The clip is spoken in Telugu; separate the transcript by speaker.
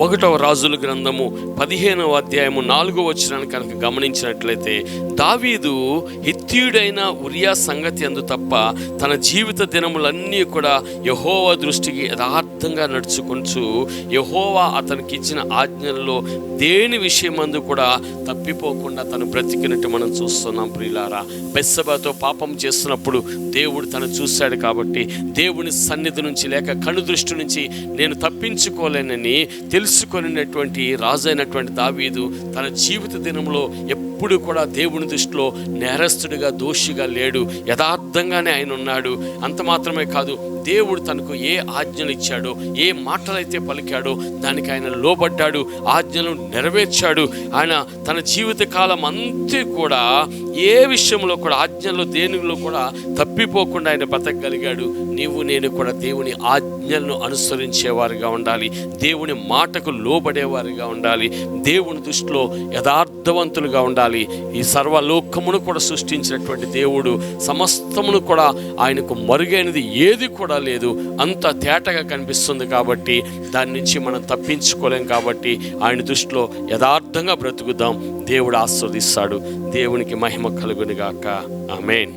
Speaker 1: ఒకటవ రాజుల గ్రంథము పదిహేనవ అధ్యాయము నాలుగో వచ్చినాన్ని కనుక గమనించినట్లయితే దావీదు హిత్యుడైన ఉరియా సంగతి అందు తప్ప తన జీవిత దినములన్నీ కూడా యహోవా దృష్టికి యథార్థంగా నడుచుకుంటూ యహోవా అతనికి ఇచ్చిన ఆజ్ఞల్లో దేని విషయమందు కూడా తప్పిపోకుండా తను బ్రతికినట్టు మనం చూస్తున్నాం ప్రియులారా. బెస్సబాతో పాపం చేస్తున్నప్పుడు దేవుడు తను చూశాడు కాబట్టి దేవుని సన్నిధి నుంచి లేక కను దృష్టి నుంచి నేను తప్పించుకోలేనని తెలుసుకొనినటువంటి రాజైనటువంటి దావీదు తన జీవిత దినంలో ఎప్పుడు కూడా దేవుని దృష్టిలో నేరస్తుడిగా దోషిగా లేడు. యథార్థంగానే ఆయన ఉన్నాడు. అంత మాత్రమే కాదు దేవుడు తనకు ఏ ఆజ్ఞలు ఇచ్చాడో ఏ మాటలైతే పలికాడో దానికి ఆయన లోబడ్డాడు ఆజ్ఞలు నెరవేర్చాడు. ఆయన తన జీవిత కాలం అంతే కూడా ఏ విషయంలో కూడా ఆజ్ఞల్లో దేనిలో కూడా తప్పిపోకుండా ఆయన బతకగలిగాడు నీవు నేను కూడా దేవుని ఆజ్ఞలను అనుసరించేవారుగా ఉండాలి. దేవుని మాట మాటకు లోబడేవారిగా ఉండాలి. దేవుని దృష్టిలో యథార్థవంతులుగా ఉండాలి. ఈ సర్వలోకమును కూడా సృష్టించినటువంటి దేవుడు సమస్తమును కూడా ఆయనకు మరుగైనది ఏది కూడా లేదు. అంత తేటగా కనిపిస్తుంది కాబట్టి దాని నుంచి మనం తప్పించుకోలేం కాబట్టి ఆయన దృష్టిలో యథార్థంగా బ్రతుకుదాం. దేవుడు ఆస్వాదిస్తాడు. దేవునికి మహిమ కలుగునిగాక. ఆమెన్.